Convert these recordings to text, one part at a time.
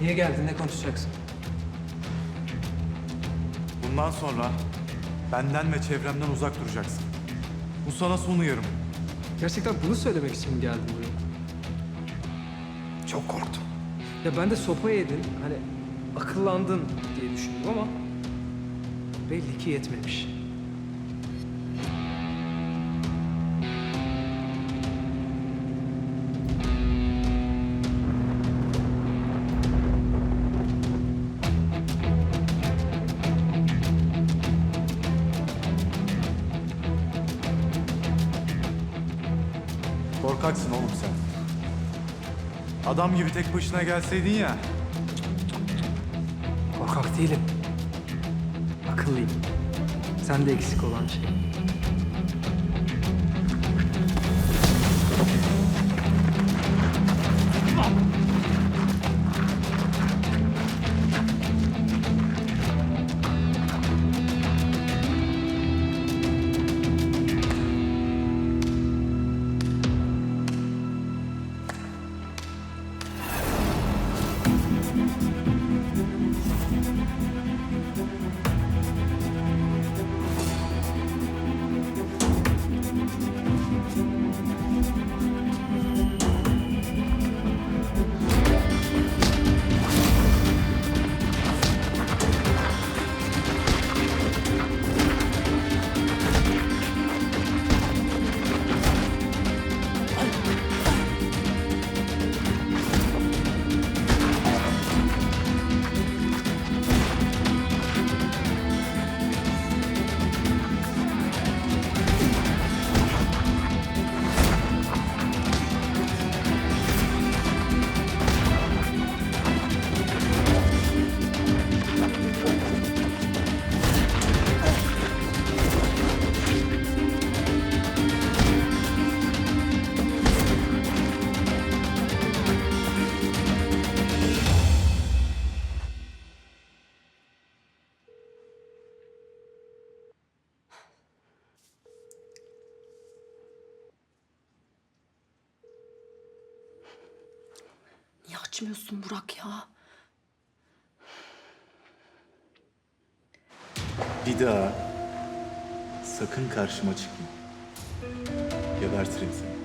Niye geldin? Ne konuşacaksın? Bundan sonra benden ve çevremden uzak duracaksın. Bu sana son uyarım. Gerçekten bunu söylemek için mi geldin buraya? Çok korktum. Ya ben de sopa yedin, hani akıllandın diye düşündüm ama belli ki yetmemiş. Korkaksın oğlum sen. Adam gibi tek başına gelseydin ya. Korkak değilim. Akıllıyım. Sen de eksik olan şey. Niye açmıyorsun Burak ya? Bir daha sakın karşıma çıkma. Gebertirim seni.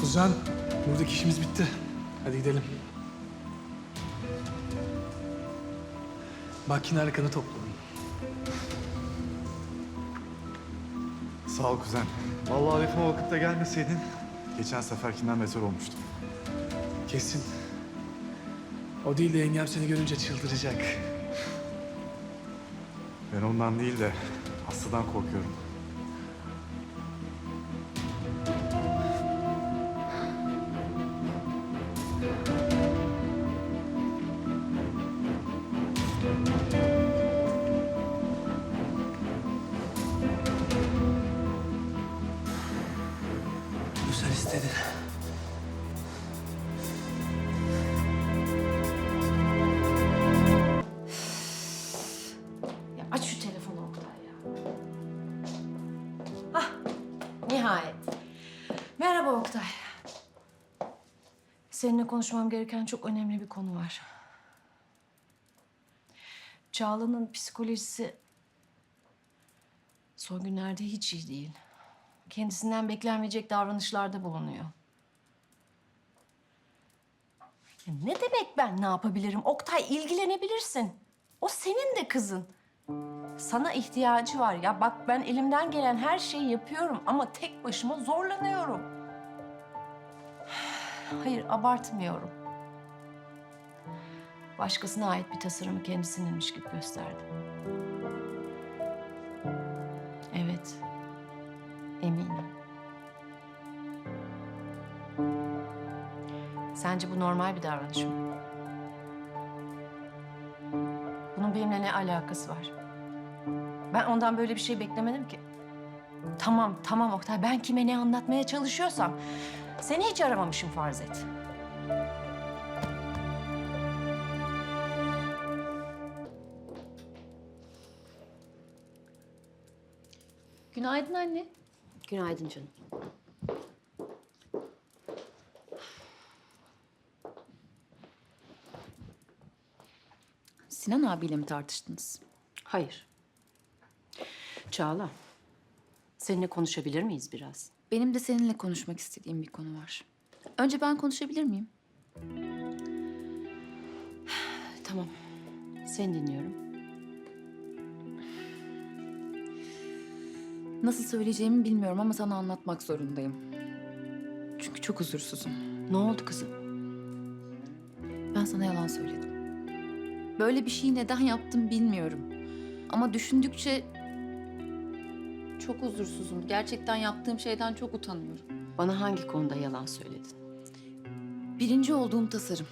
Kuzen, buradaki işimiz bitti. Hadi gidelim. Makine arkanı topladım. Sağ ol kuzen. Vallahi lafıma bakıp da gelmeseydin geçen seferkinden beter olmuştum. Kesin. O değil de yengem seni görünce çıldıracak. Ben ondan değil de Aslı'dan korkuyorum. Konuşmam gereken çok önemli bir konu var. Çağla'nın psikolojisi son günlerde hiç iyi değil. Kendisinden beklenmeyecek davranışlarda bulunuyor. Ne demek ben ne yapabilirim? Oktay ilgilenebilirsin. O senin de kızın. Sana ihtiyacı var ya. Bak ben elimden gelen her şeyi yapıyorum ama tek başıma zorlanıyorum. Hayır, abartmıyorum. Başkasına ait bir tasarımı kendisininmiş gibi gösterdim. Evet, eminim. Sence bu normal bir davranış mı? Bunun benimle ne alakası var? Ben ondan böyle bir şey beklemedim ki. Tamam, tamam Oktay. Ben kime ne anlatmaya çalışıyorsam... Seni hiç aramamışım farz et. Günaydın anne. Günaydın canım. Sinan abiyle mi tartıştınız? Hayır. Çağla, seninle konuşabilir miyiz biraz? Benim de seninle konuşmak istediğim bir konu var. Önce ben konuşabilir miyim? Tamam. Seni dinliyorum. Nasıl söyleyeceğimi bilmiyorum ama sana anlatmak zorundayım. Çünkü çok huzursuzum. Ne oldu kızım? Ben sana yalan söyledim. Böyle bir şeyi neden yaptım bilmiyorum. Ama düşündükçe çok huzursuzum. Gerçekten yaptığım şeyden çok utanıyorum. Bana hangi konuda yalan söyledin? Birinci olduğum tasarım.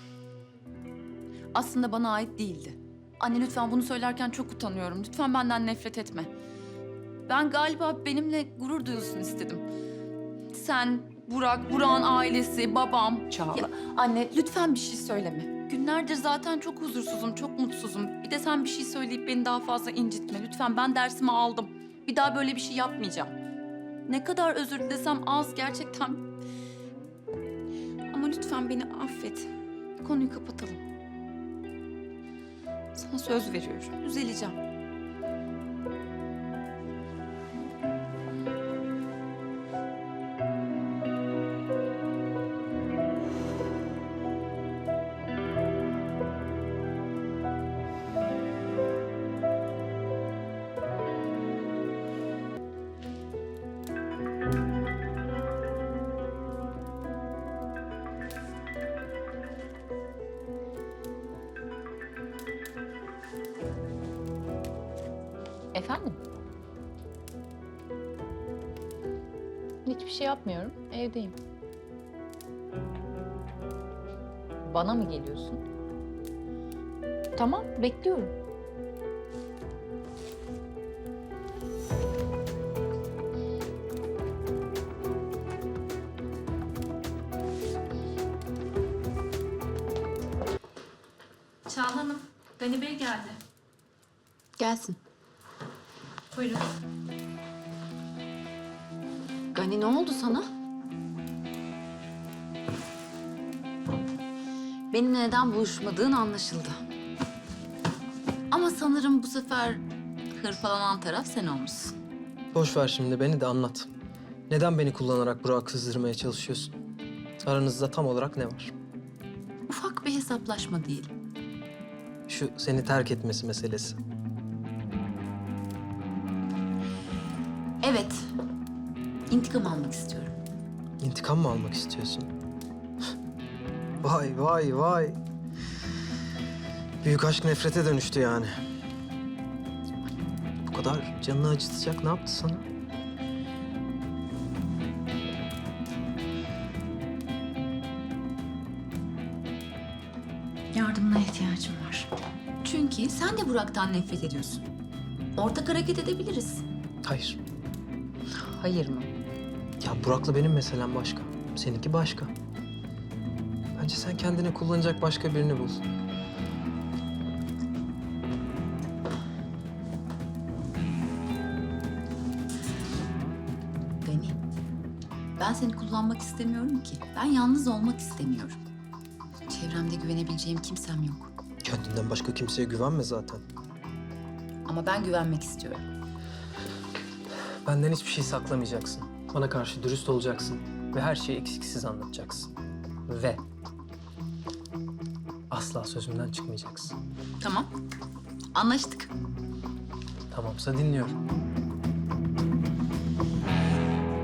Aslında bana ait değildi. Anne lütfen bunu söylerken çok utanıyorum. Lütfen benden nefret etme. Ben galiba benimle gurur duyulsun istedim. Sen, Burak, Burak'ın ailesi, babam. Çağla. Ya, anne lütfen bir şey söyleme. Günlerdir zaten çok huzursuzum, çok mutsuzum. Bir de sen bir şey söyleyip beni daha fazla incitme. Lütfen ben dersimi aldım. Bir daha böyle bir şey yapmayacağım. Ne kadar özür dilesem az gerçekten. Ama lütfen beni affet. Konuyu kapatalım. Sana söz veriyorum. Düzeleceğim. Şey yapmıyorum. Evdeyim. Bana mı geliyorsun? Tamam, bekliyorum. Çağla Hanım, Gani Bey geldi. Gelsin. Buyurun. Gani ne oldu sana? Benimle neden buluşmadığın anlaşıldı. Ama sanırım bu sefer hırpalanan taraf sen olmuşsun. Boş ver şimdi beni de anlat. Neden beni kullanarak Burak'ı sızdırmaya çalışıyorsun? Aranızda tam olarak ne var? Ufak bir hesaplaşma değil. Şu seni terk etmesi meselesi. Evet. İntikam almak istiyorum. İntikam mı almak istiyorsun? vay vay vay. Büyük aşk nefrete dönüştü yani. Bu kadar canını acıtacak ne yaptı sana? Yardımına ihtiyacım var. Çünkü sen de Burak'tan nefret ediyorsun. Ortak hareket edebiliriz. Hayır. Hayır mı? Ya Burak'la benim meselem başka. Seninki başka. Bence sen kendine kullanacak başka birini bul. Gani, ben seni kullanmak istemiyorum ki. Ben yalnız olmak istemiyorum. Çevremde güvenebileceğim kimsem yok. Kendinden başka kimseye güvenme zaten. Ama ben güvenmek istiyorum. Benden hiçbir şey saklamayacaksın. Bana karşı dürüst olacaksın ve her şeyi eksiksiz anlatacaksın. Ve asla sözümden çıkmayacaksın. Tamam. Anlaştık. Tamamsa dinliyorum.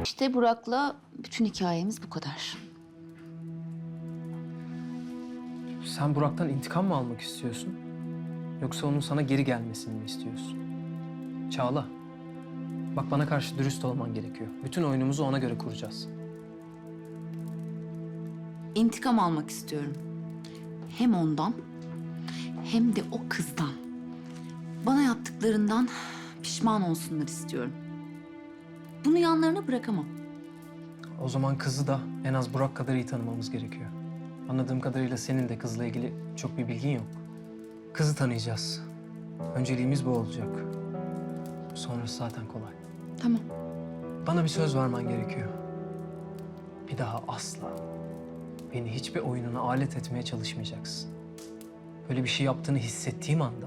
İşte Burak'la bütün hikayemiz bu kadar. Sen Burak'tan intikam mı almak istiyorsun? Yoksa onun sana geri gelmesini mi istiyorsun? Çağla. Bak bana karşı dürüst olman gerekiyor. Bütün oyunumuzu ona göre kuracağız. İntikam almak istiyorum. Hem ondan hem de o kızdan. Bana yaptıklarından pişman olsunlar istiyorum. Bunu yanlarına bırakamam. O zaman kızı da en az Burak kadar iyi tanımamız gerekiyor. Anladığım kadarıyla senin de kızla ilgili çok bir bilgin yok. Kızı tanıyacağız. Önceliğimiz bu olacak. Sonrası zaten kolay. Tamam. Bana bir söz vermen gerekiyor. Bir daha asla beni hiçbir oyununa alet etmeye çalışmayacaksın. Böyle bir şey yaptığını hissettiğim anda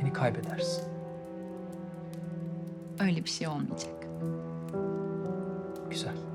beni kaybedersin. Öyle bir şey olmayacak. Güzel.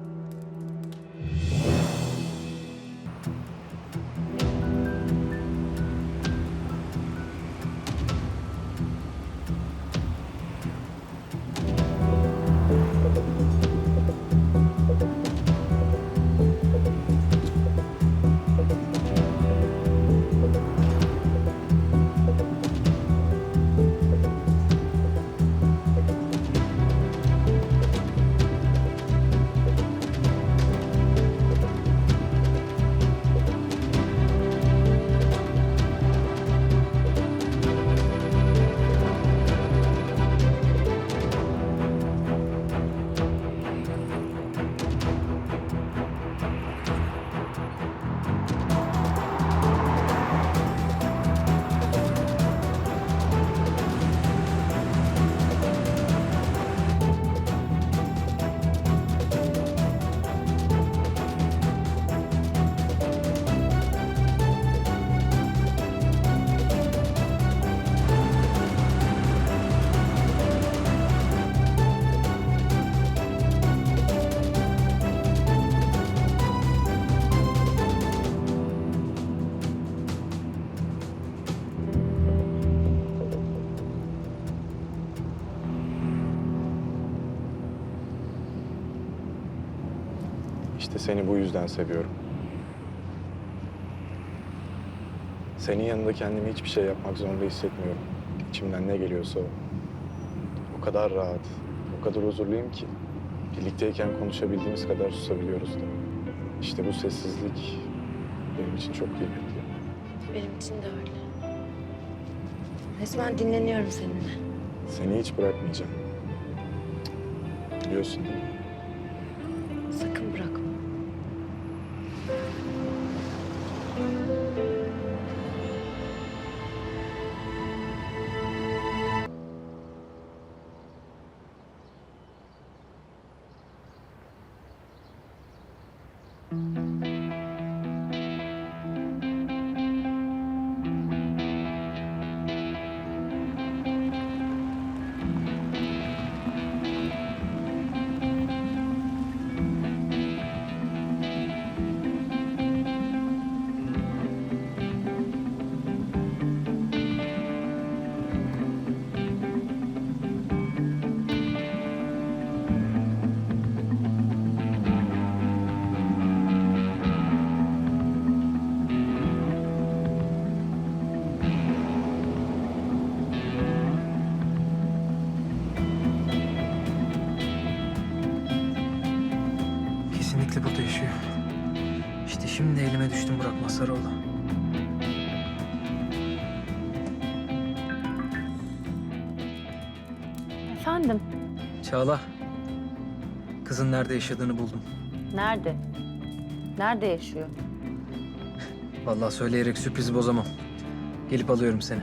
Seni bu yüzden seviyorum. Senin yanında kendimi hiçbir şey yapmak zorunda hissetmiyorum. İçimden ne geliyorsa o. O kadar rahat, o kadar huzurluyum ki. Birlikteyken konuşabildiğimiz kadar susabiliyoruz da. İşte bu sessizlik benim için çok kıymetli. Benim için de öyle. Resmen dinleniyorum seninle. Seni hiç bırakmayacağım. Biliyorsun değil mi? Mm-hmm. Şimdi elime düştüm Burak Masaroğlu. Efendim, Çağla, kızın nerede yaşadığını buldum. nerede? Nerede yaşıyor? Vallahi söyleyerek sürprizi bozamam. Gelip alıyorum seni.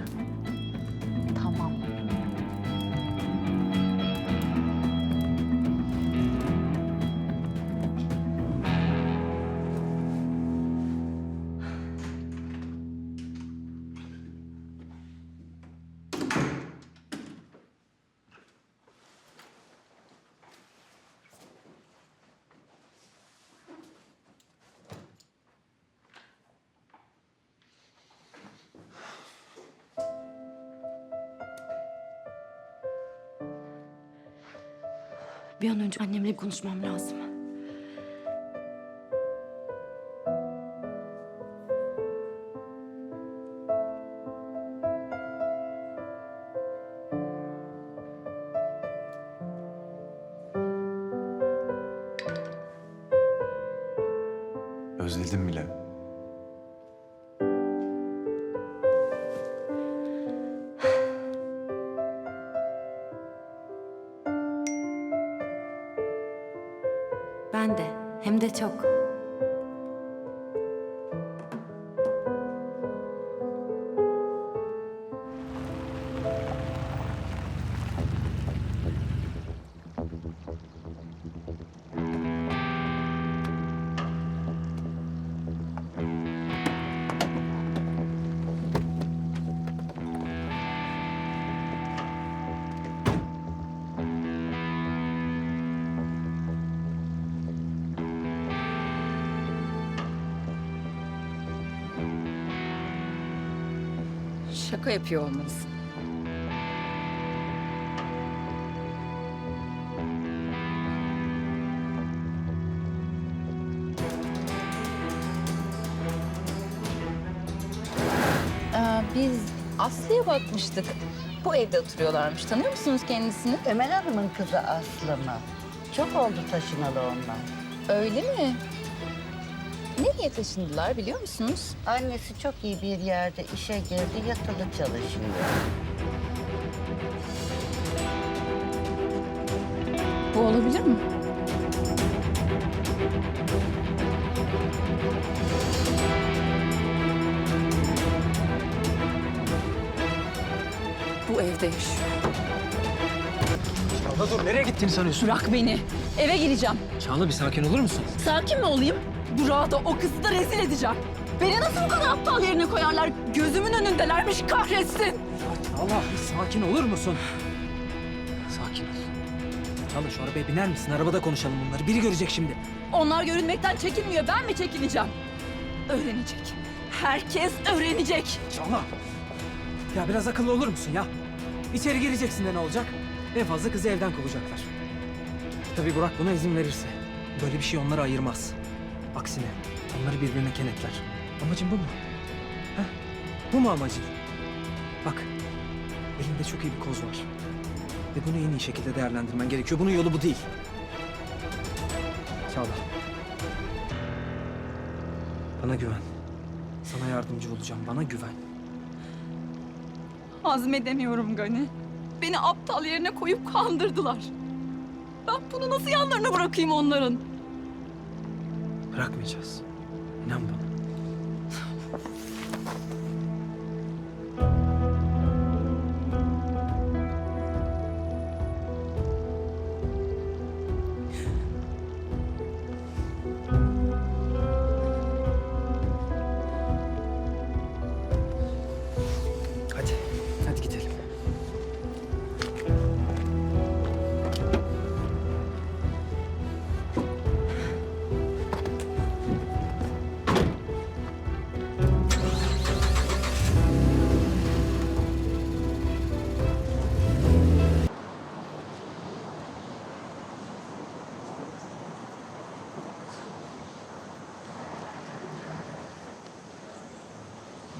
Bir an önce annemle konuşmam lazım. Özledim bile. Hem de çok. Şaka yapıyor olmalısın. Ee, biz Aslı'ya bakmıştık. Bu evde oturuyorlarmış. Tanıyor musunuz kendisini? Ömer Hanım'ın kızı Aslı mı? Çok oldu taşınalı onlar. Öyle mi? Nereye taşındılar biliyor musunuz? Annesi çok iyi bir yerde işe girdi, yatılı çalışıyor. Bu olabilir mi? Bu evde yaşıyor. Çağla dur nereye gittiğini sanıyorsun? Bırak beni. Eve gireceğim. Çağla bir sakin olur musun? Sakin mi olayım? Burak'ı da o kızı da rezil edeceğim. Beni nasıl bu kadar aptal yerine koyarlar? Gözümün önündelermiş kahretsin. Bir sakin olur musun? Sakin ol. Çağla şu arabaya biner misin? Arabada konuşalım bunları. Biri görecek şimdi. Onlar görünmekten çekinmiyor. Ben mi çekineceğim? Öğrenecek. Herkes öğrenecek. Çağla. Ya biraz akıllı olur musun ya? İçeri gireceksin de ne olacak? En fazla kızı evden kovacaklar. Tabii Burak buna izin verirse. Böyle bir şey onları ayırmaz. Aksine onları birbirine kenetler. Amacın bu mu? Heh? Bu mu amacın? Bak, elinde çok iyi bir koz var. Ve bunu en iyi şekilde değerlendirmen gerekiyor. Bunun yolu bu değil. Çağla. Bana güven. Sana yardımcı olacağım. Bana güven. Hazmedemiyorum Gani. Beni aptal yerine koyup kandırdılar. Ben bunu nasıl yanlarına bırakayım onların? Bırakmayacağız. İnan bana.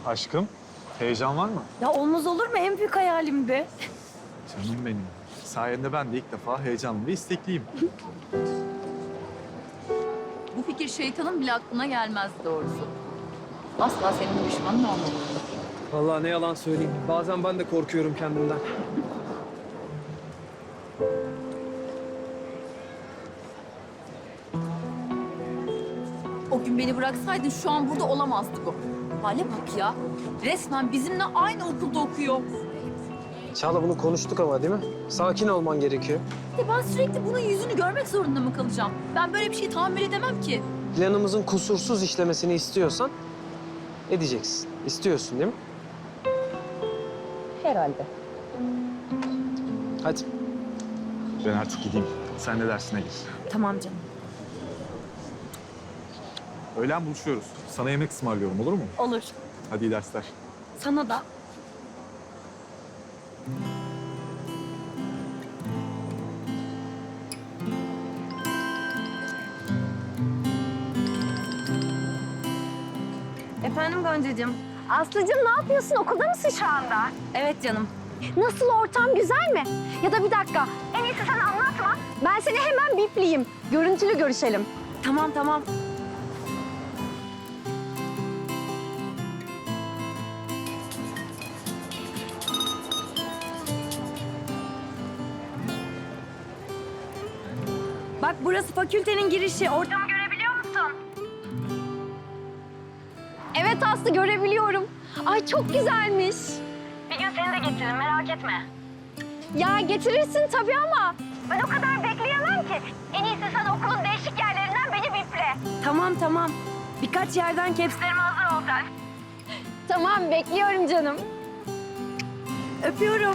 Aşkım, heyecan var mı? Ya olmaz olur mu? En büyük hayalimdi. Canım benim. Sayende ben de ilk defa heyecanlı ve istekliyim. Bu fikir şeytanın bile aklına gelmez doğrusu. Asla senin düşmanın olmamalı. Vallahi ne yalan söyleyeyim. Bazen ben de korkuyorum kendimden. O gün beni bıraksaydın şu an burada olamazdık o. Hale bak ya. Resmen bizimle aynı okulda okuyor. Çağla bunu konuştuk ama değil mi? Sakin olman gerekiyor. Ben sürekli bunun yüzünü görmek zorunda mı kalacağım? Ben böyle bir şey tahammül edemem ki. Planımızın kusursuz işlemesini istiyorsan edeceksin. İstiyorsun değil mi? Herhalde. Hadi. Ben artık gideyim. Sen de dersine gir. Tamam canım. Öğlen buluşuyoruz. Sana yemek ısmarlıyorum olur mu? Olur. Hadi iyi dersler. Sana da. Efendim Gonca'cığım. Aslıcığım ne yapıyorsun? Okulda mısın şu anda? Evet canım. Nasıl ortam güzel mi? Ya da bir dakika. En iyisi sen anlatma. Ben seni hemen bipleyeyim. Görüntülü görüşelim. Tamam tamam. Fakültenin girişi. Ortamı görebiliyor musun? Evet Aslı görebiliyorum. Ay çok güzelmiş. Bir gün seni de getiririm merak etme. Ya getirirsin tabii ama ben o kadar bekleyemem ki. En iyisi sen okulun değişik yerlerinden beni biple. Tamam tamam. Birkaç yerden kepslerime hazır olacak. Tamam bekliyorum canım. Öpüyorum.